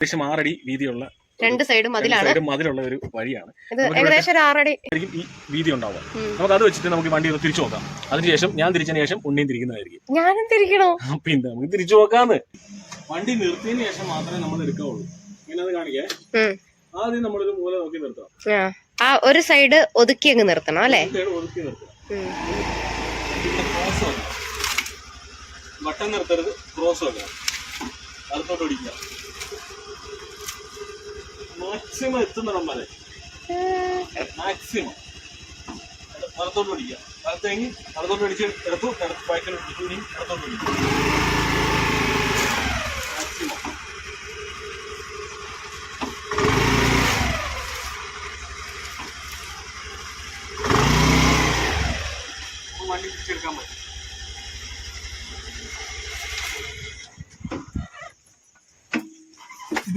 ഏകദേശം ആറടി വീതിയുള്ള രണ്ട് സൈഡും അതിലാണ് സൈഡും മതിലുള്ള ഒരു വഴിയാണ്. ഏകദേശം ഒരു ആറടി. ആയിരിക്കും ഈ വീതി ഉണ്ടാവുക നമുക്ക് അത് വെച്ചിട്ട് നമുക്ക് വണ്ടി ഒന്ന് തിരിച്ചു നോക്കാം. അതിനുശേഷം ഞാൻ തിരിച്ചതിന് ശേഷം ഉണ്ണിയും തിരിക്കുന്നതായിരിക്കും. ഞാനും തിരിക്കണോ? പിന്നെ നമുക്ക് തിരിച്ചു നോക്കാന്ന്. വണ്ടി നിർത്തിയതിന് ശേഷം മാത്രമേ നമ്മൾ എടുക്കാവുള്ളൂ. ഇങ്ങനെ അത് കാണിക്കേ. ആദ്യം നമ്മളൊരു മൂല നോക്കി നിർത്താം ആ. ഒരു സൈഡ് ഒതുക്കി അങ്ങ് നിർത്തണം അല്ലേ? ഒതുക്കി നിർത്തണം. ബട്ടൺ നിർത്തരുത് ക്രോസ് വെക്കണം അടുത്തോട്ട് ഓടിക്കുക മാക്സിമം എത്തുന്നിടം വരെ മാക്സിമം വലത്തോട്ട് പിടിക്കുക വലത്തേങ്കിൽ വലത്തോട്ട് പിടിച്ച് എടുത്തു ഇടത്ത് ബാക്കിലോട്ട് പിടിച്ചു ഇനി ഇടത്തോട്ട് പിടിക്കും മാക്സിമം വണ്ടി പിടിച്ചെടുക്കാൻ പറ്റും.